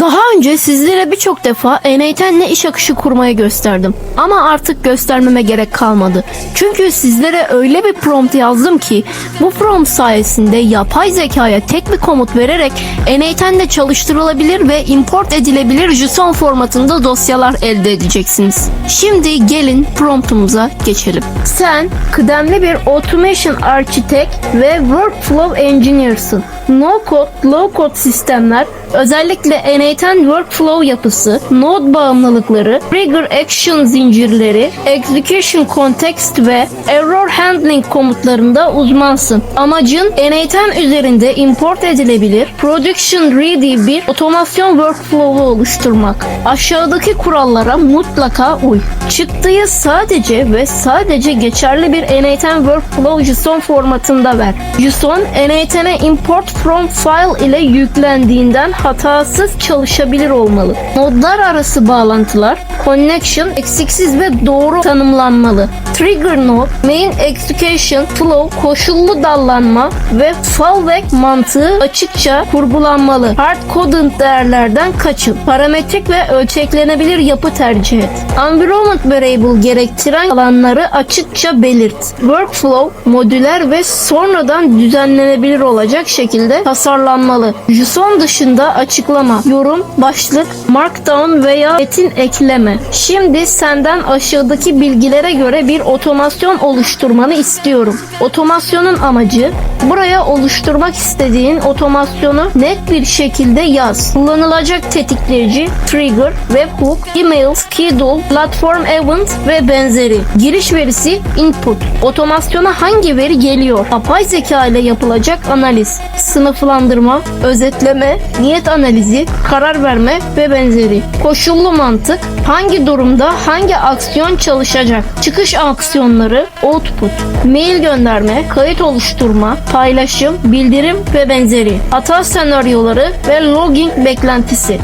Daha önce sizlere birçok defa N8'le iş akışı kurmayı gösterdim. Ama artık göstermeme gerek kalmadı. Çünkü sizlere öyle bir prompt yazdım ki bu prompt sayesinde yapay zekaya tek bir komut vererek N8'le çalıştırılabilir ve import edilebilir JSON formatında dosyalar elde edeceksiniz. Şimdi gelin promptumuza geçelim. Sen kıdemli bir automation architect ve workflow engineer'sın. No code, low code sistemler, özellikle N8 workflow yapısı, node bağımlılıkları, trigger action zincirleri, execution context ve error handling komutlarında uzmansın. Amacın N8 üzerinde import edilebilir, production ready bir otomasyon workflow'u oluşturmak. Aşağıdaki kurallara mutlaka uy. Çıktıyı sadece ve sadece geçerli bir N8 workflow JSON formatında ver. JSON N8'e import from file ile yüklendiğinden hatasız çalışabilir olmalı. Nodlar arası bağlantılar connection eksiksiz ve doğru tanımlanmalı. Trigger node, main execution, flow, koşullu dallanma ve fallback mantığı açıkça kurgulanmalı. Hard coded değerlerden kaçın. Parametrik ve ölçeklenebilir yapı tercih et. Environment variable gerektiren alanları açıkça belirt. Workflow modüler ve sonradan düzenlenebilir olacak şekilde tasarlanmalı. JSON dışında açıklama, yorum, başlık, markdown veya metin ekleme. Şimdi senden aşağıdaki bilgilere göre bir otomasyon oluşturmanı istiyorum. Otomasyonun amacı buraya oluşturmak istediğin otomasyonu net bir şekilde yaz. Kullanılacak tetikleyici, trigger, webhook, email, schedule, platform event ve benzeri. Giriş verisi input. Otomasyona hangi veri geliyor? Yapay zeka ile yapılacak analiz, sınıflandırma, özetleme, niyet analizi, karar verme ve benzeri. Koşullu mantık, hangi durumda hangi aksiyon çalışacak? Çıkış aksiyonları, output, mail gönderme, kayıt oluşturma, paylaşım, bildirim ve benzeri. Hata senaryoları ve logging beklentisi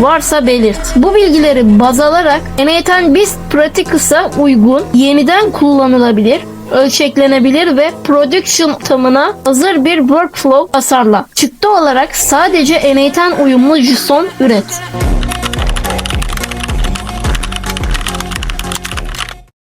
varsa belirt. Bu bilgileri baz alarak N8 BIST Practice'a uygun, yeniden kullanılabilir, ölçeklenebilir ve production tamına hazır bir workflow tasarla. Çıktı olarak sadece N8 uyumlu JSON üret.